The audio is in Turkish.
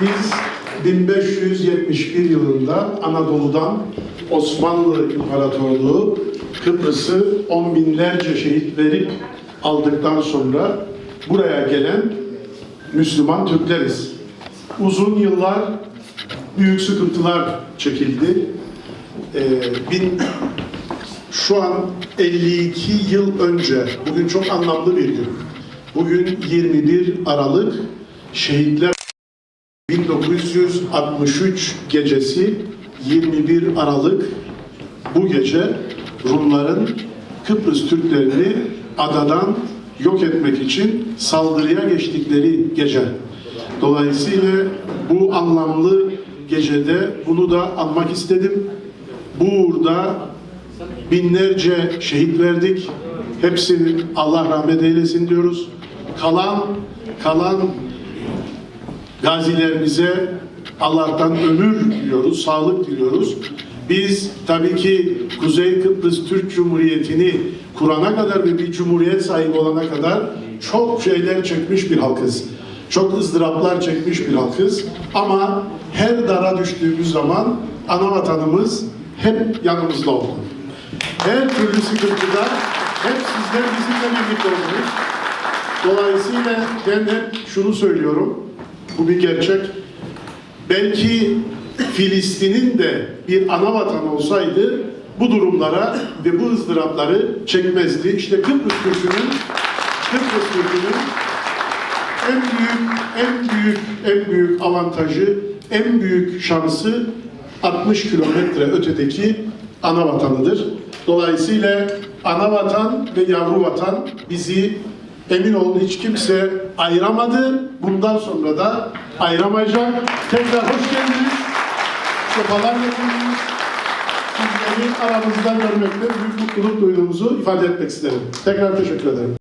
Biz 1571 yılında Anadolu'dan Osmanlı İmparatorluğu Kıbrıs'ı on binlerce şehit verip aldıktan sonra buraya gelen Müslüman Türkleriz. Uzun yıllar büyük sıkıntılar çekildi. Ee, bin, şu an 52 yıl önce, bugün çok anlamlı bir gün. Bugün 21 Aralık şehitler 1963 gecesi 21 Aralık bu gece Rumların Kıbrıs Türklerini adadan yok etmek için saldırıya geçtikleri gece. Dolayısıyla bu anlamlı gecede bunu da anmak istedim. Bu uğurda binlerce şehit verdik. Hepsini Allah rahmet eylesin diyoruz. Kalan kalan gazilerimize Allah'tan ömür diliyoruz, sağlık diliyoruz. Biz tabii ki Kuzey Kıbrıs Türk Cumhuriyeti'ni kurana kadar ve bir cumhuriyet sahibi olana kadar çok şeyler çekmiş bir halkız. Çok ızdıraplar çekmiş bir halkız. Ama her dara düştüğümüz zaman ana vatanımız hep yanımızda oldu. Her türlü sıkıntıda hep sizler bizimle birlikte oldunuz. Dolayısıyla ben hep şunu söylüyorum. Bu bir gerçek. Belki Filistin'in de bir ana vatanı olsaydı bu durumlara ve bu ızdırapları çekmezdi. İşte Kıbrıs Türk'ünün Kıbrıs Türk'ünün en büyük, en büyük, en büyük avantajı, en büyük şansı 60 kilometre ötedeki ana vatanıdır. Dolayısıyla ana vatan ve yavru vatan bizi emin olun hiç kimse ayıramadı. Bundan sonra da ayıramayacak. Tekrar hoş geldiniz. Sefalar getirdiniz. Sizleri aramızda görmekte büyük mutluluk duyduğumuzu ifade etmek isterim. Tekrar teşekkür ederim.